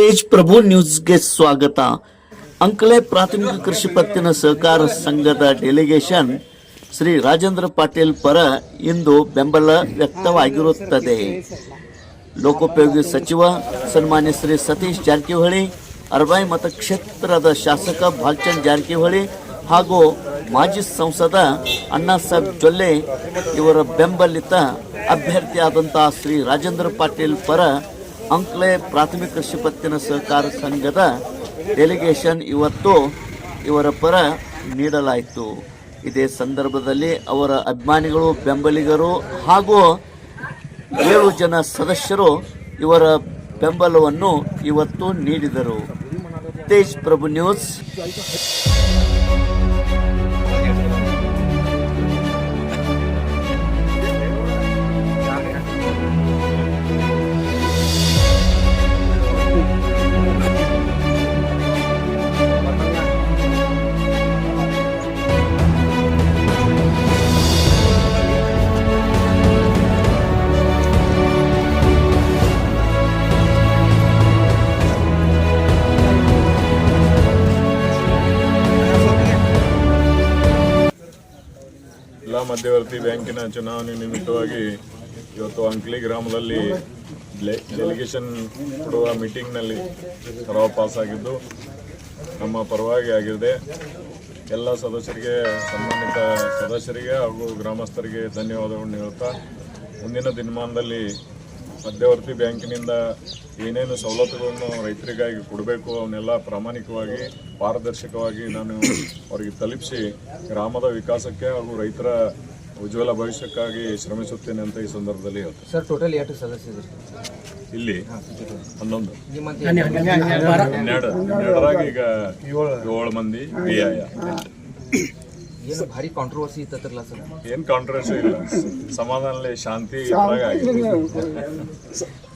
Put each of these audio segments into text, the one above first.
ತೇಜ್ ಪ್ರಭು ನ್ಯೂಸ್ಗೆ ಸ್ವಾಗತ. ಅಂಕಲೆ ಪ್ರಾಥಮಿಕ ಕೃಷಿ ಪತ್ತಿನ ಸಹಕಾರ ಸಂಘದ ಡೆಲಿಗೇಷನ್ ಶ್ರೀ ರಾಜೇಂದ್ರ ಪಾಟೀಲ್ ಪರ ಇಂದು ಬೆಂಬಲ ವ್ಯಕ್ತವಾಗಿರುತ್ತದೆ. ಲೋಕೋಪಯೋಗಿ ಸಚಿವ, ಸನ್ಮಾನ್ಯ ಶ್ರೀ ಸತೀಶ್ ಜಾರಕಿಹೊಳಿ, ಅರ್ಬಾಯಿ ಮತಕ್ಷೇತ್ರದ ಶಾಸಕ ಭಾಗ್ಚಂದ್ ಜಾರಕಿಹೊಳಿ ಹಾಗೂ ಮಾಜಿ ಸಂಸದ ಅಣ್ಣಾ ಸಾಹೇಬ್ ಜೊಲ್ಲೆ ಇವರ ಬೆಂಬಲಿತ ಅಭ್ಯರ್ಥಿಯಾದಂತಹ ಶ್ರೀ ರಾಜೇಂದ್ರ ಪಾಟೀಲ್ ಪರ ಅಂಕ್ಲೆ ಪ್ರಾಥಮಿಕ ಕೃಷಿ ಪತ್ತಿನ ಸಹಕಾರ ಸಂಘದ ಡೆಲಿಗೇಷನ್ ಇವತ್ತು ಇವರ ಪರ ನೀಡಲಾಯಿತು. ಇದೇ ಸಂದರ್ಭದಲ್ಲಿ ಅವರ ಅಭಿಮಾನಿಗಳು, ಬೆಂಬಲಿಗರು ಹಾಗೂ ಏಳು ಜನ ಸದಸ್ಯರು ಇವರ ಬೆಂಬಲವನ್ನು ಇವತ್ತು ನೀಡಿದರು. ತೇಜ್ ಪ್ರಭು ನ್ಯೂಸ್. ಮಧ್ಯವರ್ತಿ ಬ್ಯಾಂಕಿನ ಚುನಾವಣೆ ನಿಮಿತ್ತವಾಗಿ ಇವತ್ತು ಅಂಕ್ಲಿ ಗ್ರಾಮದಲ್ಲಿ ಡೆಲಿಗೇಷನ್ ಕೊಡುವ ಮೀಟಿಂಗ್ನಲ್ಲಿ ಪಾಸ್ ಆಗಿದ್ದು ನಮ್ಮ ಪರವಾಗಿ ಆಗಿದೆ. ಎಲ್ಲ ಸದಸ್ಯರಿಗೆ ಸಂಬಂಧಿತ ಸದಸ್ಯರಿಗೆ ಹಾಗೂ ಗ್ರಾಮಸ್ಥರಿಗೆ ಧನ್ಯವಾದಗಳನ್ನು ಹೇಳುತ್ತಾ ಮುಂದಿನ ದಿನಮಾನದಲ್ಲಿ ಮಧ್ಯವರ್ತಿ ಬ್ಯಾಂಕಿನಿಂದ ಏನೇನು ಸವಲತ್ತುಗಳನ್ನು ರೈತರಿಗಾಗಿ ಕೊಡಬೇಕು ಅವನ್ನೆಲ್ಲ ಪ್ರಾಮಾಣಿಕವಾಗಿ ಪಾರದರ್ಶಕವಾಗಿ ನಾನು ಅವರಿಗೆ ತಲುಪಿಸಿ ಗ್ರಾಮದ ವಿಕಾಸಕ್ಕೆ ಹಾಗೂ ರೈತರ ಉಜ್ವಲ ಭವಿಷ್ಯಕ್ಕಾಗಿ ಶ್ರಮಿಸುತ್ತೇನೆ ಅಂತ ಈ ಸಂದರ್ಭದಲ್ಲಿ ಹೇಳ್ತೇನೆ. ಸರ್ ಟೋಟಲ್ ಎಷ್ಟು ಸದಸ್ಯರು ಇಲ್ಲಿ ಹನ್ನೊಂದು. ಹನ್ನೆರಡರಾಗಿ ಈಗ ಏಳು ಮಂದಿ ಬಿ ಐ ಏನು ಭಾರಿ ಕಾಂಟ್ರವರ್ಸಿ ಇತ್ತಲ್ಲ ಸರ್? ಏನು ಕಾಂಟ್ರವರ್ಸಿ ಇಲ್ಲ. ಸಮಾಧಾನಲೇ ಶಾಂತಿ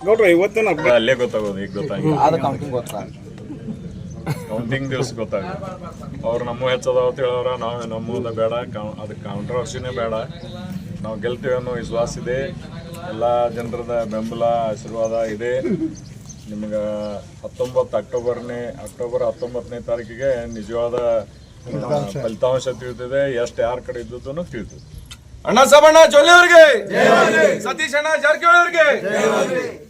ನೋಡ್ರಿ ಇವತ್ತೇನ ಅಲ್ಲೇ ಗೊತ್ತಾಗೋದು ಈಗ ಗೊತ್ತಾಗಿಲ್ಲ ಆದ ಕೌಂಟಿಂಗ್ ಗೊತ್ತಾ? ಕೌಂಟಿಂಗ್ ದಿವಸ ಗೊತ್ತಾಗುತ್ತೆ. ಅವ್ರು ನಮ್ಮ ಹೆಚ್ಚದಾವ ಹೇಳೋರ ನಾವು ನಮ್ಮದ ಬೇಡ ಅದು ಅದಕ್ಕೆ ಕಾಂಟ್ರವರ್ಸಿನೇ ಬೇಡ. ನಾವು ಗೆಲ್ತೀವಿ ಅನ್ನೋ ವಿಶ್ವಾಸ ಇದೆ. ಎಲ್ಲ ಜನರದ ಬೆಂಬಲ ಆಶೀರ್ವಾದ ಇದೆ. ನಿಮ್ಗೆ ಹತ್ತೊಂಬತ್ತು ಅಕ್ಟೋಬರ್ನೇ ಅಕ್ಟೋಬರ್ ಹತ್ತೊಂಬತ್ತನೇ ತಾರೀಕಿಗೆ ನಿಜವಾದ ಫಲಿತಾಂಶ ತಿಳಿದಿದೆ ಎಷ್ಟು ಯಾರ ಕಡೆ ಇದ್ದದ್ದು ತಿಳಿದಿದೆ. ಅಣ್ಣ ಸಾಬಣ್ಣ ಜೊಲ್ಲೆ ಅವ್ರಿಗೆ. ಸತೀಶ್ ಅಣ್ಣ ಜಾರಕಿಹೊಳಿ ಅವ್ರಿಗೆ.